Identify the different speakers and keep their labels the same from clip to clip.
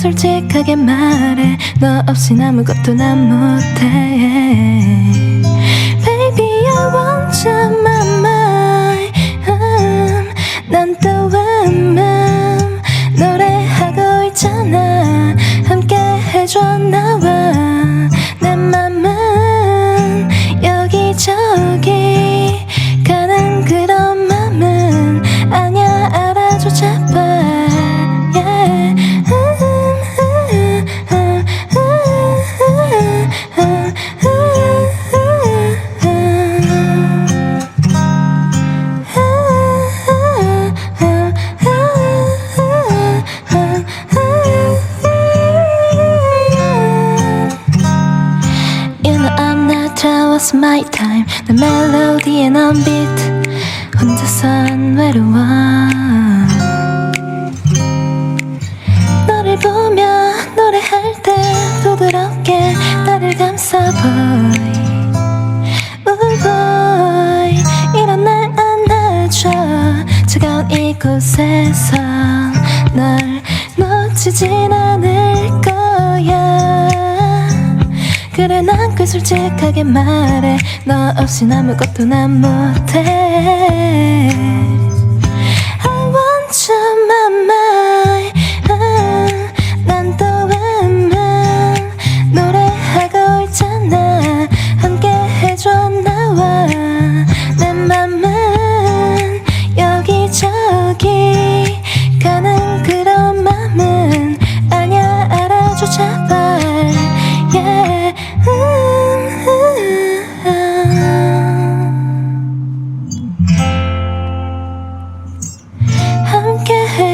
Speaker 1: 솔직하게 말해. 너 없인 아무것도 난 못해. Baby I want you my mind. 음, 난또 웬맘 노래하고 있잖아. 함께 해줘 나와. 내 맘은 여기저기 Tell us my time. 내 멜로디에 넌 beat. 혼자선 외로워. 너를 보며 노래할 때 부드럽게 나를 감싸 boy Ooh boy 이런 날 안아줘. 차가운 이곳에서 널 놓치진 않을 거야 그래 난꽤 솔직하게 말해. 너 없인 아무것도 난 못해. I want you my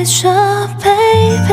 Speaker 1: 함께 해줘 baby